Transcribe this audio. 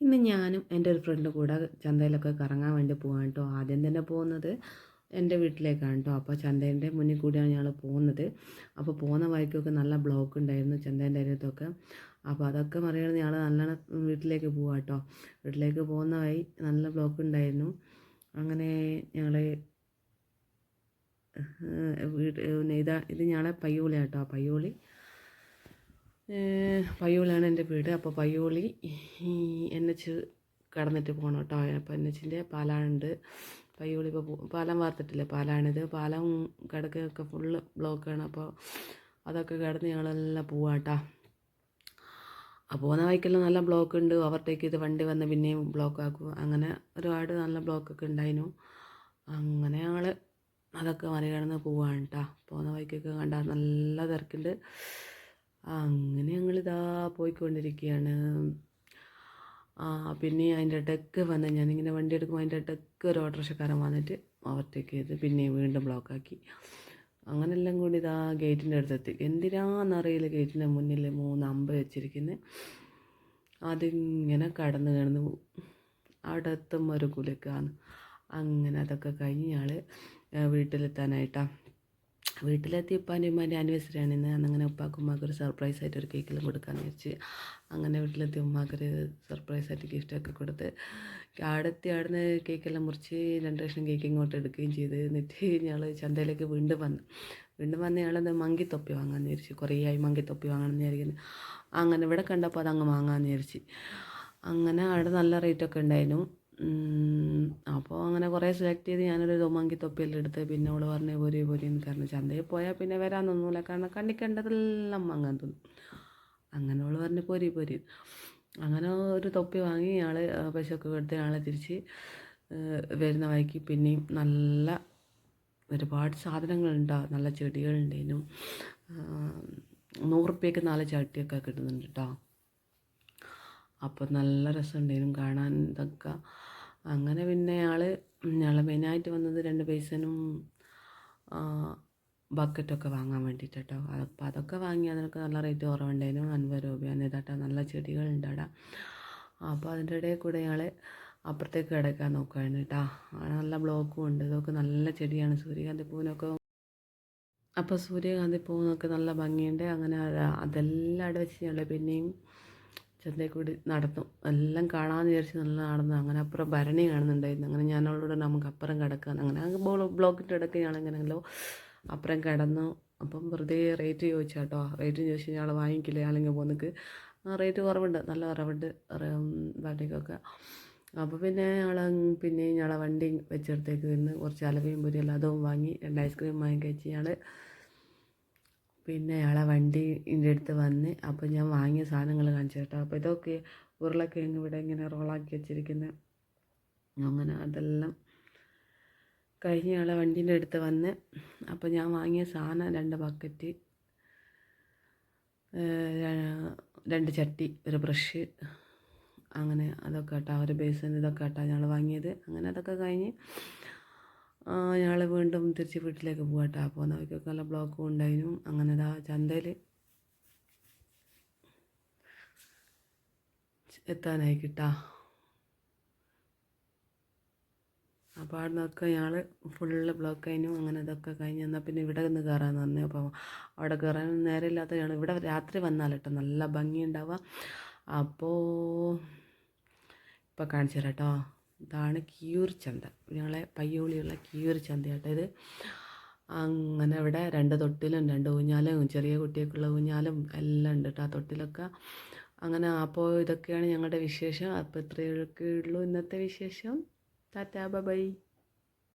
ഇന്ന് ഞാനും എന്റെ ഒരു ഫ്രണ്ട് കൂടെ ചന്തയിലൊക്കെ കറങ്ങാൻ വേണ്ടി പോകാൻ കേട്ടോ ആദ്യം തന്നെ പോകുന്നത് എന്റെ വീട്ടിലേക്കാണ് കേട്ടോ അപ്പോൾ ചന്തേന്റെ മുന്നിൽ കൂടിയാണ് ഞങ്ങൾ പോകുന്നത്. അപ്പോൾ പോകുന്ന വഴിക്കൊക്കെ നല്ല ബ്ലോക്ക് ഉണ്ടായിരുന്നു ചന്തേന്റെ അരിയത്തൊക്കെ അപ്പോൾ അതൊക്കെ മറികടന്ന് ഞങ്ങൾ നല്ലോണം വീട്ടിലേക്ക് പോവാം കേട്ടോ വീട്ടിലേക്ക് പോകുന്ന വഴി നല്ല ബ്ലോക്ക് ഉണ്ടായിരുന്നു. അങ്ങനെ ഞങ്ങൾ വീട് ഇതാ ഇത് ഞങ്ങളെ പയ്യോളി കേട്ടോ പയ്യോളി പയ്യോളിയാണ് എന്റെ വീട്. അപ്പോൾ പയ്യോളി എൻ എച്ച് കടന്നിട്ട് പോകണം കേട്ടോ. അപ്പോൾ എൻ എച്ചിന്റെ പാലാണ്ട് പയ്യോളി ഇപ്പോൾ പാലം വാർത്തിട്ടില്ലേ. പാലാണിത്. പാലം കിടക്കൊക്കെ ഫുള്ള് ബ്ലോക്കാണ് അപ്പോൾ അതൊക്കെ കിടന്ന് ഞങ്ങളെല്ലാം പോവാട്ടോ അപ്പോൾ പോകുന്ന വൈക്കെല്ലാം നല്ല ബ്ലോക്ക് ഉണ്ട്. ഓവർടേക്ക് ചെയ്ത് വണ്ടി വന്ന് പിന്നെയും ബ്ലോക്ക് ആക്കും അങ്ങനെ ഒരുപാട് നല്ല ബ്ലോക്കൊക്കെ ഉണ്ടായിരുന്നു അങ്ങനെ ഞങ്ങൾ അതൊക്കെ മറികടന്ന് പോവാണ് കേട്ടോ. പോകുന്ന വൈക്കൊക്കെ കണ്ടാൽ നല്ല തിരക്കുണ്ട്. അങ്ങനെ പോയിക്കൊണ്ടിരിക്കുകയാണ് പിന്നെ അതിന്റെ ഇടയ്ക്ക് വന്ന് ഞാനിങ്ങനെ വണ്ടി എടുക്കുമ്പോൾ അതിന്റെ ഇടയ്ക്ക് ഒരു ഓട്ടോറിക്ഷക്കാരൻ വന്നിട്ട് ഓവർടേക്ക് ചെയ്ത് പിന്നെ വീണ്ടും ബ്ലോക്കാക്കി. അങ്ങനെല്ലാം കൂടി ഇതാ ഗേറ്റിന്റെ അടുത്തെത്തി. എന്തിനാണെന്നറിയില്ല ഗേറ്റിന്റെ മുന്നിൽ മൂന്ന് അമ്പ് വെച്ചിരിക്കുന്നത് അതിങ്ങനെ കടന്ന് കിടന്ന് അവിടെ എത്തുമ്പോൾ ഒരു കുലക്കാന്ന് അങ്ങനെ അതൊക്കെ കഴിഞ്ഞ് ഞങ്ങൾ വീട്ടിലെത്താനായിട്ടാണ് വീട്ടിലെത്തി ഉപ്പാന്റെ ഉമ്മാന്റെ ആനിവേഴ്സറി ആണ്. ഇന്ന് അങ്ങനെ ഉപ്പാക്കും ഉമ്മാക്ക് ഒരു സർപ്രൈസ് ആയിട്ട് ഒരു കേക്കെല്ലാം കൊടുക്കാമെന്ന് വെച്ച് അങ്ങനെ വീട്ടിലെത്തി ഉമ്മാക്കൊരു സർപ്രൈസ് ആയിട്ട് ഗിഫ്റ്റൊക്കെ കൊടുത്ത് അവിടെത്തി അവിടെ നിന്ന് കേക്കെല്ലാം മുറിച്ച് രണ്ട് ലക്ഷം കേക്ക് ഇങ്ങോട്ട് എടുക്കുകയും ചെയ്ത്. എന്നിട്ട് ഞങ്ങൾ ചന്തയിലേക്ക് വീണ്ടും വന്നു. വീണ്ടും വന്ന് ഞങ്ങളത് മങ്കിത്തൊപ്പി വാങ്ങാമെന്ന് വിചാരിച്ചു. കുറേ ആയി മങ്കിത്തൊപ്പി വാങ്ങണമെന്ന് വിചാരിക്കുന്നു. അങ്ങനെ ഇവിടെ കണ്ടപ്പോൾ അതങ്ങ് വാങ്ങാമെന്ന് വിചാരിച്ച്. അങ്ങനെ അവിടെ നല്ല റേറ്റൊക്കെ ഉണ്ടായിരുന്നു. അപ്പോൾ അങ്ങനെ കുറേ സെലക്ട് ചെയ്ത് ഞാനൊരു തൊമാങ്കി തൊപ്പിയെല്ലാം എടുത്ത് പിന്നെ അവൾ പറഞ്ഞു പോരി പൊരി എന്ന് കാരണം ചന്തയിൽ പോയാൽ പിന്നെ വരാൻ കാരണം കണ്ടിക്കേണ്ടതെല്ലാം വാങ്ങാൻ തോന്നും. അങ്ങനെ അവൾ പറഞ്ഞു പോരി പോരി. അങ്ങനെ ഒരു തൊപ്പി വാങ്ങി ഞങ്ങൾ പൈസയൊക്കെ കൊടുത്ത് ഞങ്ങളെ തിരിച്ച് വരുന്ന വഴിക്ക് പിന്നെയും നല്ല ഒരുപാട് സാധനങ്ങളുണ്ടാവും നല്ല ചെടികളുണ്ടേനും. നൂറുപ്യക്ക് നാല് ചട്ടിയൊക്കെ കിട്ടുന്നുണ്ട് കേട്ടോ അപ്പോൾ നല്ല രസമുണ്ടായിരുന്നു കാണാൻ ഇതൊക്കെ. അങ്ങനെ പിന്നെ ആൾ ഞങ്ങൾ മെയിനായിട്ട് വന്നത് രണ്ട് പൈസനും ബക്കറ്റൊക്കെ വാങ്ങാൻ വേണ്ടിയിട്ട് കേട്ടോ അപ്പോൾ അതൊക്കെ വാങ്ങി അതിനൊക്കെ നല്ല റേറ്റ് കുറവുണ്ടായിരുന്നു. അൻപത് രൂപയാണ്. ഇതാട്ടോ നല്ല ചെടികളുണ്ട് അവിടെ അപ്പോൾ അതിന്റെ ഇടയിൽ കൂടെ ഞങ്ങൾ അപ്പുറത്തേക്ക് കിടക്കാൻ നോക്കുകയാണ് കേട്ടോ. നല്ല ബ്ലോക്കും ഉണ്ട്. ഇതൊക്കെ നല്ല ചെടിയാണ്. സൂര്യകാന്തി പൂവിനൊക്കെ. അപ്പോൾ സൂര്യകാന്തി പൂവിനൊക്കെ നല്ല ഭംഗിയുണ്ട്. അങ്ങനെ അതെല്ലാം അവിടെ വെച്ച് ഞങ്ങൾ പിന്നെയും ചന്തയിൽ കൂടി നടന്നു. എല്ലാം കാണാമെന്ന് വിചാരിച്ച് നല്ല നടന്നു. അങ്ങനെ അപ്പുറം ഭരണി കാണുന്നുണ്ടായിരുന്നു. അങ്ങനെ ഞാൻ അവളോട് നമുക്ക് അപ്പുറം കിടക്കാൻ അങ്ങനെ ബ്ലോക്കിന്റെ ഇടയ്ക്ക് ഞാനെങ്ങനെയല്ലോ അപ്പുറം കിടന്നു. അപ്പം വെറുതെ റേറ്റ് ചോദിച്ചാട്ടോ റേറ്റ് ചോദിച്ചു ഞങ്ങൾ വാങ്ങിക്കില്ല? അല്ലെങ്കിൽ പോന്നിക്ക്. റേറ്റ് കുറവുണ്ട്. നല്ല കുറവുണ്ട്. വണ്ടിക്കൊക്കെ. അപ്പോൾ പിന്നെ ഞങ്ങൾ പിന്നെ ഞങ്ങളെ വണ്ടി വെച്ചെടുത്തേക്ക് നിന്ന് കുറച്ച് അലവയും പൊരിയെല്ലാം വാങ്ങി. രണ്ട് ഐസ്ക്രീം വാങ്ങി കഴിച്ച് ഞങ്ങൾ പിന്നെ അയാളെ വണ്ടീന്റെ അടുത്ത് വന്ന് അപ്പോൾ ഞാൻ വാങ്ങിയ സാധനങ്ങൾ കാണിച്ചു കേട്ടോ. അപ്പോൾ ഇതൊക്കെ ഉരുളക്കിഴങ്ങ് ഇവിടെ ഇങ്ങനെ റോളാക്കി വെച്ചിരിക്കുന്നത് അങ്ങനെ അതെല്ലാം കഴിഞ്ഞ ആളെ വണ്ടീന്റെ അടുത്ത് വന്ന് അപ്പോൾ ഞാൻ വാങ്ങിയ സാധനം രണ്ട് ബക്കറ്റ് രണ്ട് ചട്ടി ഒരു ബ്രഷ് അങ്ങനെ അതൊക്കെ കേട്ടോ. ഒരു ബേസൻ ഇതൊക്കെ കേട്ടോ ഞങ്ങൾ വാങ്ങിയത്. അങ്ങനെ അതൊക്കെ കഴിഞ്ഞ് ഞങ്ങൾ വീണ്ടും തിരിച്ച് വീട്ടിലേക്ക് പോകട്ടെ പോകുന്ന വഴിക്കൊക്കെ നല്ല ബ്ലോക്കും ഉണ്ടായിരുന്നു അങ്ങനെ ഇതാ ചന്തയിൽ എത്താനായി കിട്ടാ അപ്പോൾ അവിടെ നിന്നൊക്കെ ഞങ്ങൾ ഫുള്ള് ബ്ലോക്ക് കഴിഞ്ഞു അങ്ങനെ ഇതൊക്കെ കഴിഞ്ഞ് എന്നാൽ പിന്നെ ഇവിടെ നിന്ന് കയറാമെന്ന് പറഞ്ഞു അപ്പോൾ അവിടെ കയറാൻ നേരമില്ലാത്ത ഞങ്ങൾ ഇവിടെ രാത്രി വന്നാൽ കേട്ടോ നല്ല ഭംഗി ഉണ്ടാവുക അപ്പോൾ ഇപ്പോൾ കാണിച്ചു തരാം കേട്ടോ ഇതാണ് കിയൂർ ചന്ത ഞങ്ങളെ പയ്യോളിയുള്ള കിയൂർ ചന്തയാട്ടോ ഇത്. അങ്ങനെ ഇവിടെ രണ്ട് തൊട്ടിലും രണ്ട് ഊഞ്ഞാലും ചെറിയ കുട്ടിയൊക്കെയുള്ള ഊഞ്ഞാലും എല്ലാം ഉണ്ട് കേട്ടോ ആ തൊട്ടിലൊക്കെ. അങ്ങനെ അപ്പോൾ ഇതൊക്കെയാണ് ഞങ്ങളുടെ വിശേഷം. അപ്പോൾ ഇത്രയൊക്കെ ഉള്ളൂ. ഇന്നത്തെ വിശേഷം. Tata bye.